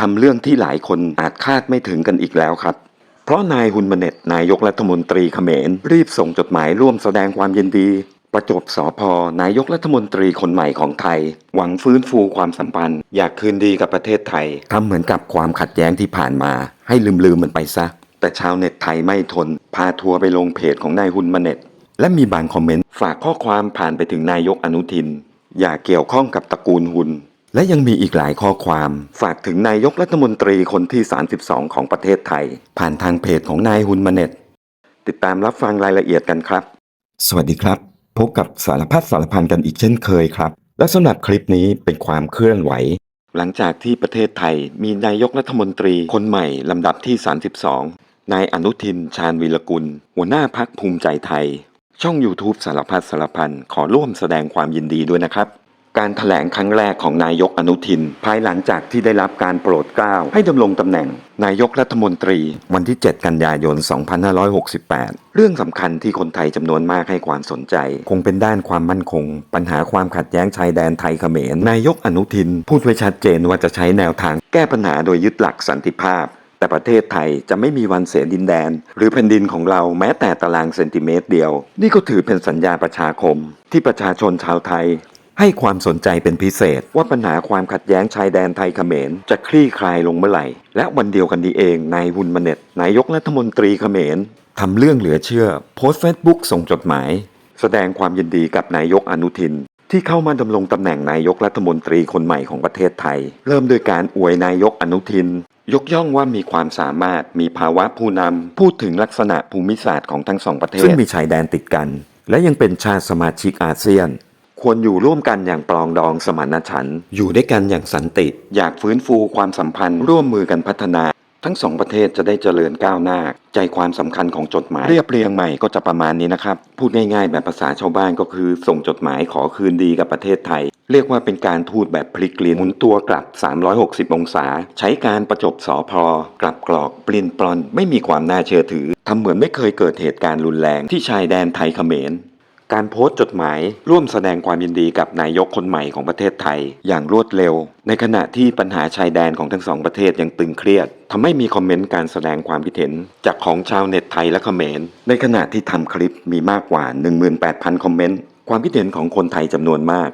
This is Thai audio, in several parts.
ทำเรื่องที่หลายคนอาจคาดไม่ถึงกันอีกแล้วครับ เพราะนายฮุนมเน็ตนายกรัฐมนตรีเขมร รีบส่งจดหมายร่วมแสดงความยินดี ประจบสอพอนายกรัฐมนตรีคนใหม่ของไทย หวังฟื้นฟูความสัมพันธ์ อยากคืนดีกับประเทศไทยทำเหมือนกับความขัดแย้งที่ผ่านมา ให้ลืมลืมมันไปซะ แต่ชาวเน็ตไทยไม่ทน พาทัวร์ไปลงเพจของนายฮุนมเน็ตและมีบางคอมเมนต์ฝากข้อความผ่านไปถึงนายกอนุทิน อย่าเกี่ยวข้องกับตระกูลหุน และยังมีอีกหลายข้อความฝากถึงนายกรัฐมนตรีคนที่ 32 ของประเทศไทย ผ่านทางเพจของนายฮุนมาเน็ต ติดตามรับฟังรายละเอียดกันครับ สวัสดีครับ พบกับสารพัดสารพันกันอีกเช่นเคยครับ และสำหรับคลิปนี้เป็นความเคลื่อนไหว หลังจากที่ประเทศไทยมีนายกรัฐมนตรีคนใหม่ลำดับที่ 32 นายอนุทินชาญวีรกุล หัวหน้าพักภูมิใจไทย ช่อง YouTube สารพัดสารพันขอร่วมแสดงความยินดีด้วยนะครับ การถแถลงครั้งแรกของนายกอนุทิน ภายหลังจากที่ได้รับการโปรดเกล้าให้ดำรงตำแหน่ง นายกรัฐมนตรี วันที่ 7 กันยายน 2568 เรื่องสำคัญที่คนไทยจำนวนมากให้ความสนใจ คงเป็นด้านความมั่นคง ปัญหาความขัดแย้งชายแดนไทยเขมรนายกอนุทิน พูดไว้ชัดเจนว่าจะใช้แนวทาง แก้ปัญหาโดยยึดหลักสันติภาพแต่ประเทศไทยจะไม่มีวันเสียดินแดน หรือแผ่นดินของเราแม้แต่ตารางเซนติเมตรเดียว นี่ก็ถือเป็นสัญญาประชาคม ที่ประชาชนชาวไทย ให้ความสนใจเป็นพิเศษว่าปัญหาความขัดแย้งชายแดนไทยเขมร จะคลี่คลายลงเมื่อไหร่ และวันเดียวกันนี้เองนายวุนมาเน็ตนายกรัฐมนตรีเขมรทำเรื่องเหลือเชื่อ โพสต์เฟซบุ๊กส่งจดหมาย แสดงความยินดีกับนายกอนุทิน ที่เข้ามาดำรงตำแหน่งนายกรัฐมนตรีคนใหม่ของประเทศไทย เริ่มโดยการอวยนายกอนุทิน ยกย่องว่ามีความสามารถมีภาวะผู้นำพูดถึงลักษณะภูมิศาสตร์ของทั้งสองประเทศซึ่งมีชายแดนติดกัน และยังเป็นชาติสมาชิกอาเซียน ควรอยู่ร่วมกันอย่างปลองดองสมานฉันท์อยู่ด้วยกันอย่างสันติ อยากฟื้นฟูความสัมพันธ์ร่วมมือกันพัฒนา ทั้งสองประเทศจะได้เจริญก้าวหน้า ใจความสำคัญของจดหมาย เรียบเรียงใหม่ก็จะประมาณนี้นะครับ พูดง่ายๆ แบบภาษาชาวบ้านก็คือ ส่งจดหมายขอคืนดีกับประเทศไทย เรียกว่าเป็นการทูตแบบพลิกลิ้นหมุนตัวกลับ 360 องศา ใช้การประจบสอพอกลับกรอกเปลี่ยนปลอน ไม่มีความน่าเชื่อถือทำเหมือนไม่เคยเกิดเหตุการณ์รุนแรงที่ชายแดนไทยเขมร การโพสต์จดหมายร่วมแสดงความยินดีกับนายกคนใหม่ของประเทศไทย อย่างรวดเร็ว ในขณะที่ปัญหาชายแดนของทั้งสองประเทศยังตึงเครียดทำให้มีคอมเมนต์การแสดงความคิดเห็น จากของชาวเน็ตไทยและเขมร ในขณะที่ทำคลิปมีมากกว่า 18,000 คอมเมนต์ ความคิดเห็นของคนไทยจำนวนมาก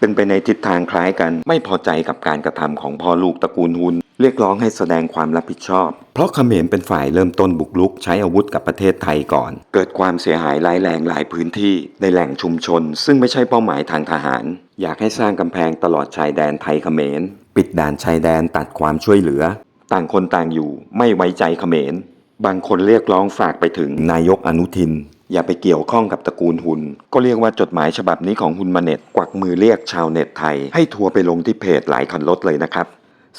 เป็นไปในทิศทางคล้ายกันไม่พอใจกับการกระทำของพ่อลูกตระกูลฮุน เรียกร้องให้แสดงความรับผิดชอบ เพราะเขมรเป็นฝ่ายเริ่มต้นบุกรุกใช้อาวุธกับประเทศไทยก่อน เกิดความเสียหายร้ายแรงหลายพื้นที่ในแหล่งชุมชน ซึ่งไม่ใช่เป้าหมายทางทหาร อยากให้สร้างกำแพงตลอดชายแดนไทยเขมร ปิดด่านชายแดนตัดความช่วยเหลือ ต่างคนต่างอยู่ไม่ไว้ใจเขมร บางคนเรียกร้องฝากไปถึงนายกอนุทิน อย่าไปเกี่ยวข้องกับตระกูลหุน ก็เรียกว่าจดหมายฉบับนี้ของหุนมาเน็ตกวักมือเรียกชาวเน็ตไทย ให้ทัวร์ไปลงที่เพจหลายคันรถเลยนะครับ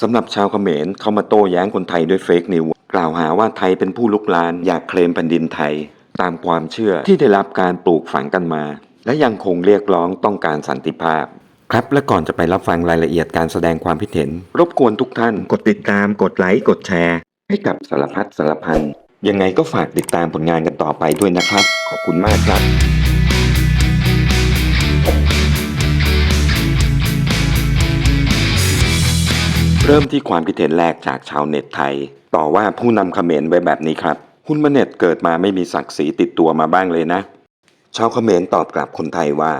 สำหรับชาวเขมรเข้ามาโต้แย้งคนไทยด้วยเฟกนิวส์กล่าวหาว่าไทยเป็นผู้ลุกลานอยากเคลมแผ่นดินไทย ตามความเชื่อที่ได้รับการปลูกฝังกันมา และยังคงเรียกร้องต้องการสันติภาพ ครับและก่อนจะไปรับฟังรายละเอียดการแสดงความคิดเห็น รบกวนทุกท่านกดติดตามกดไลค์กดแชร์ ให้กับสารพัดสารพันยังไงก็ฝากติดตามผลงานกันต่อไปด้วยนะครับ ขอบคุณมากครับ เริ่มที่ความคิดเห็นแรกจากชาวเน็ตไทย ต่อว่าผู้นำเขมรไว้แบบนี้ครับคุณมาเน็ตเกิดมาไม่มีศักดิ์ศรีติดตัวมาบ้างเลยนะ ชาวเขมรตอบกลับคนไทยว่า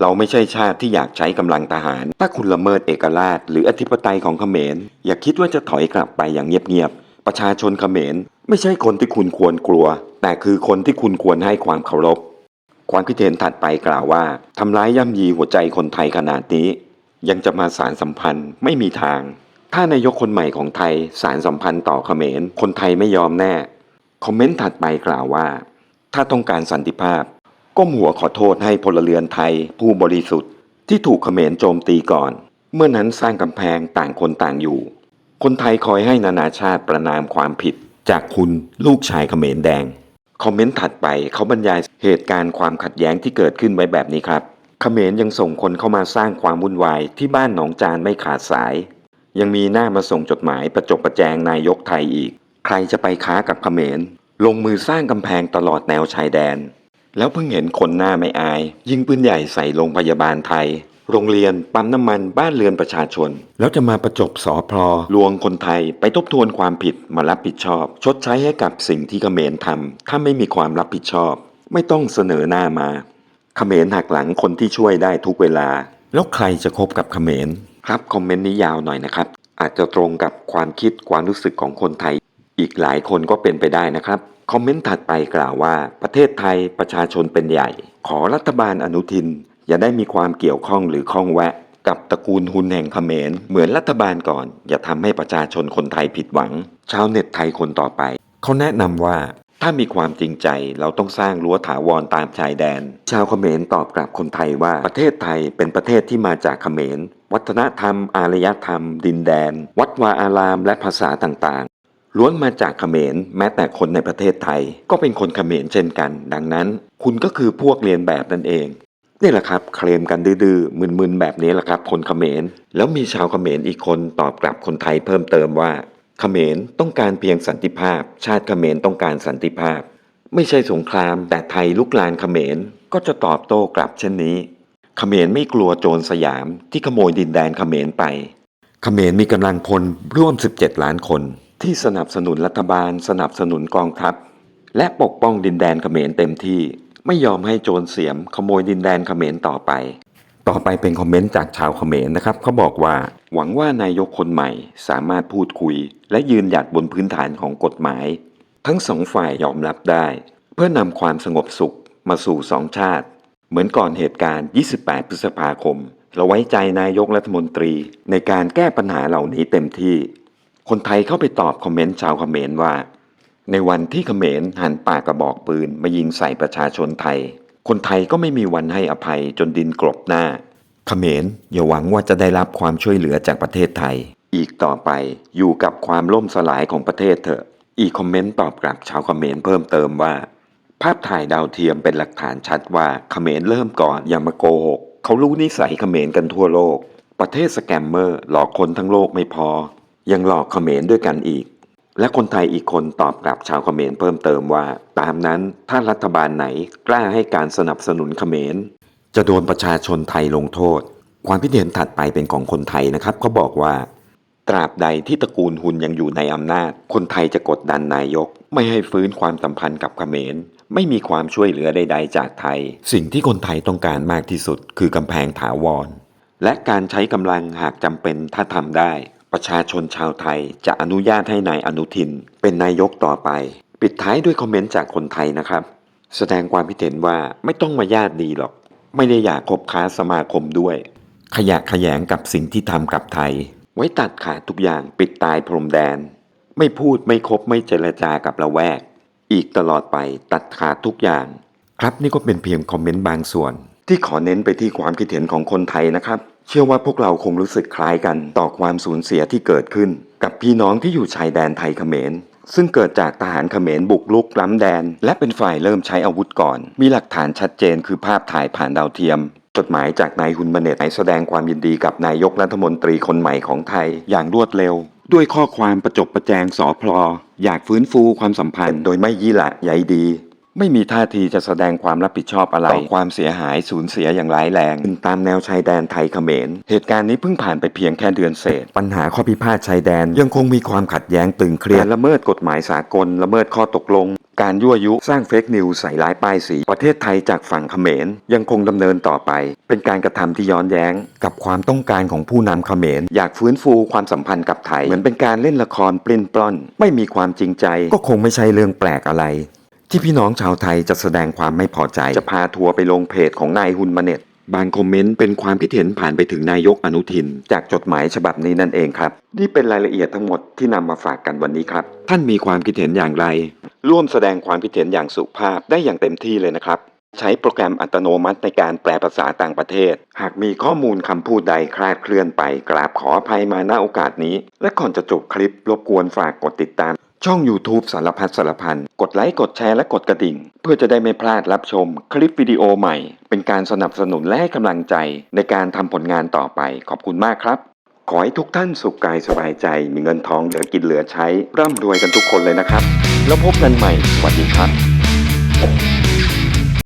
เราไม่ใช่ชาติที่อยากใช้กำลังทหาร ถ้าคุณละเมิดเอกราช หรืออธิปไตยของเขมร อย่าคิดว่าจะถอยกลับไปอย่างเงียบๆประชาชนเขมร ไม่ใช่คนที่คุณควรกลัว แต่คือคนที่คุณควรให้ความเคารพความคิดเห็นถัดไปกล่าวว่าทำร้ายย่ำยีหัวใจคนไทยขนาดนี้ ยังจะมาสารสัมพันธ์ไม่มีทาง ถ้านายกคนใหม่ของไทยสารสัมพันธ์ต่อเขมร คนไทยไม่ยอมแน่ คอมเมนต์ถัดไปกล่าวว่า ถ้าต้องการสันติภาพ ก้มหัวขอโทษให้พลเรือนไทยผู้บริสุทธิ์ ที่ถูกเขมรโจมตีก่อน เมื่อนั้นสร้างกำแพงต่างคนต่างอยู่ คนไทยคอยให้นานาชาติประนามความผิด จากคุณลูกชายเขมรแดง คอมเมนต์ถัดไปเขาบรรยายเหตุการณ์ความขัดแย้งที่เกิดขึ้นไว้แบบนี้ครับเขมรยังส่งคนเข้ามาสร้างความวุ่นวายที่บ้านหนองจานไม่ขาดสาย ยังมีหน้ามาส่งจดหมายประจบประแจงนายกไทยอีก ใครจะไปค้ากับเขมร ลงมือสร้างกำแพงตลอดแนวชายแดน แล้วเพิ่งเห็นคนหน้าไม่อาย ยิงปืนใหญ่ใส่โรงพยาบาลไทย โรงเรียนปั๊มน้ำมันบ้านเรือนประชาชน แล้วจะมาประจบสอพลอลวงคนไทยไปทบทวนความผิดมารับผิดชอบ ชดใช้ให้กับสิ่งที่เขมรทำถ้าไม่มีความรับผิดชอบ ไม่ต้องเสนอหน้ามาเขมรหักหลังคนที่ช่วยได้ทุกเวลา แล้วใครจะคบกับเขมร ครับคอมเมนต์นี้ยาวหน่อยนะครับ อาจจะตรงกับความคิดความรู้สึกของคนไทย อีกหลายคนก็เป็นไปได้นะครับ คอมเมนต์ถัดไปกล่าวว่า ประเทศไทยประชาชนเป็นใหญ่ ขอรัฐบาลอนุทิน อย่าได้มีความเกี่ยวข้องหรือข้องแวะ กับตระกูลหุนแห่งเขมร เหมือนรัฐบาลก่อน อย่าทำให้ประชาชนคนไทยผิดหวัง ชาวเน็ตไทยคนต่อไปเขาแนะนำว่าถ้ามีความจริงใจเราต้องสร้างรั้วถาวรตามชายแดน ชาวเขมรตอบกลับคนไทยว่าประเทศไทยเป็นประเทศที่มาจากเขมร วัฒนธรรม อารยธรรม ดินแดน วัดวาอาราม และภาษาต่างๆ ล้วนมาจากเขมร แม้แต่คนในประเทศไทย ก็เป็นคนเขมรเช่นกัน ดังนั้น คุณก็คือพวกเรียนแบบนั่นเองนี่แหละครับเคลมกันดื้อๆมึนๆแบบนี้แหละครับ คนเขมร แล้วมีชาวเขมรอีกคนตอบกลับคนไทยเพิ่มเติมว่าเขมรต้องการเพียงสันติภาพ ชาติเขมรต้องการสันติภาพ ไม่ใช่สงคราม แต่ไทยลุกลานเขมรก็จะตอบโต้กลับเช่นนี้ เขมรไม่กลัวโจรสยามที่ขโมยดินแดนเขมรไปเขมรมีกำลังพลร่วม 17 ล้านคน ที่สนับสนุนรัฐบาล สนับสนุนกองทัพ และปกป้องดินแดนเขมรเต็มที่ ไม่ยอมให้โจรเสียม ขโมยดินแดนเขมรต่อไป ต่อไปเป็นคอมเมนต์จากชาวเขมรนะครับเขาบอกว่า หวังว่านายกคนใหม่สามารถพูดคุย และยืนหยัดบนพื้นฐานของกฎหมาย ทั้งสองฝ่ายยอมรับได้ เพื่อนำความสงบสุขมาสู่สองชาติ เหมือนก่อนเหตุการณ์ 28 พฤษภาคม เราไว้ใจนายกรัฐมนตรีในการแก้ปัญหาเหล่านี้เต็มที่ คนไทยเข้าไปตอบคอมเมนต์ชาวเขมรว่า ในวันที่เขมรหันปากกระบอกปืนมายิงใส่ประชาชนไทย คนไทยก็ไม่มีวันให้อภัยจนดินกลบหน้า เขมรอย่าหวังว่าจะได้รับความช่วยเหลือจากประเทศไทย อีกต่อไปอยู่กับความล่มสลายของประเทศเถอะ อีกคอมเมนต์ตอบกลับชาวเขมรเพิ่มเติมว่า ภาพถ่ายดาวเทียมเป็นหลักฐานชัดว่าเขมรเริ่มก่อนอย่ามาโกหกเขารู้นิสัยเขมรกันทั่วโลก ประเทศสแกมเมอร์หลอกคนทั้งโลกไม่พอ ยังหลอกเขมรด้วยกันอีก และคนไทยอีกคนตอบกลับชาวเขมรเพิ่มเติมว่า ตามนั้นถ้ารัฐบาลไหนกล้าให้การสนับสนุนเขมร จะโดนประชาชนไทยลงโทษ ความคิดเห็นถัดไปเป็นของคนไทยนะครับเขาบอกว่า ตราบใดที่ตระกูลหุนยังอยู่ในอำนาจ คนไทยจะกดดันนายก ไม่ให้ฟื้นความสัมพันธ์กับเขมร ไม่มีความช่วยเหลือใด ๆ จากไทย สิ่งที่คนไทยต้องการมากที่สุดคือกำแพงถาวร และการใช้กำลังหากจำเป็นถ้าทำได้ ประชาชนชาวไทยจะอนุญาตให้นายอนุทิน เป็นนายกต่อไป ปิดท้ายด้วยคอมเมนต์จากคนไทยนะครับ แสดงความคิดเห็นว่าไม่ต้องมาญาติดีหรอก ไม่ได้อยากคบค้าสมาคมด้วย ขยะแขยงกับสิ่งที่ทำกับไทย ไว้ตัดขาดทุกอย่างปิดตายพรมแดน ไม่พูดไม่คบไม่เจรจากับละแวก อีกตลอดไปตัดขาดทุกอย่าง ครับนี่ก็เป็นเพียงคอมเมนต์บางส่วน ที่ขอเน้นไปที่ความคิดเห็นของคนไทยนะครับ เชื่อว่าพวกเราคงรู้สึกคล้ายกันต่อความสูญเสียที่เกิดขึ้น กับพี่น้องที่อยู่ชายแดนไทยเขมรซึ่งเกิดจากทหารเขมรบุกลุกล้ำแดน และเป็นฝ่ายเริ่มใช้อาวุธก่อน มีหลักฐานชัดเจนคือภาพถ่ายผ่านดาวเทียม จดหมายจากนายฮุนมาเนตแสดงความยินดีกับนายกรัฐมนตรีคนใหม่ของไทยอย่างรวดเร็ว ด้วยข้อความประจบประแจงสอพลอ อยากฟื้นฟูความสัมพันธ์โดยไม่ยี่หละใยดี ไม่มีท่าทีจะแสดงความรับผิดชอบอะไรต่อความเสียหายสูญเสียอย่างร้ายแรงตามแนวชายแดนไทยเขมร เหตุการณ์นี้เพิ่งผ่านไปเพียงแค่เดือนเศษ ปัญหาข้อพิพาทชายแดน ยังคงมีความขัดแย้งตึงเครียดละเมิดกฎหมายสากลละเมิดข้อตกลง การยั่วยุสร้างเฟกนิวส์ใส่ร้ายป้ายสี ประเทศไทยจากฝั่งเขมร ยังคงดำเนินต่อไป เป็นการกระทำที่ย้อนแย้ง กับความต้องการของผู้นำเขมร อยากฟื้นฟูความสัมพันธ์กับไทยเหมือนเป็นการเล่นละครปลิ้นปล้อน ไม่มีความจริงใจ ก็คงไม่ใช่เรื่องแปลกอะไร ที่พี่น้องชาวไทยจะแสดงความไม่พอใจ จะพาทัวร์ไปลงเพจของนายฮุนมาเน็ต บางคอมเมนต์เป็นความคิดเห็นผ่านไปถึงนายกอนุทิน จากจดหมายฉบับนี้นั่นเองครับ นี่เป็นรายละเอียดทั้งหมดที่นำมาฝากกันวันนี้ครับ ท่านมีความคิดเห็นอย่างไร ร่วมแสดงความคิดเห็นอย่างสุภาพได้อย่างเต็มที่เลยนะครับ ใช้โปรแกรมอัตโนมัติในการแปลภาษาต่างประเทศ หากมีข้อมูลคำพูดใดคลาดเคลื่อนไปกราบขออภัยมาณโอกาสนี้ และก่อนจะจบคลิปรบกวนฝากกดติดตาม ช่อง YouTube สารพัดสารพัน กดไลค์กดแชร์และกดกระดิ่ง เพื่อจะได้ไม่พลาดรับชมคลิปวิดีโอใหม่ เป็นการสนับสนุนและให้กำลังใจในการทำผลงานต่อไปขอบคุณมากครับ ขอให้ทุกท่านสุขกายสบายใจ มีเงินทองเหลือกินเหลือใช้ ร่ำรวยกันทุกคนเลยนะครับ แล้วพบกันใหม่สวัสดีครับ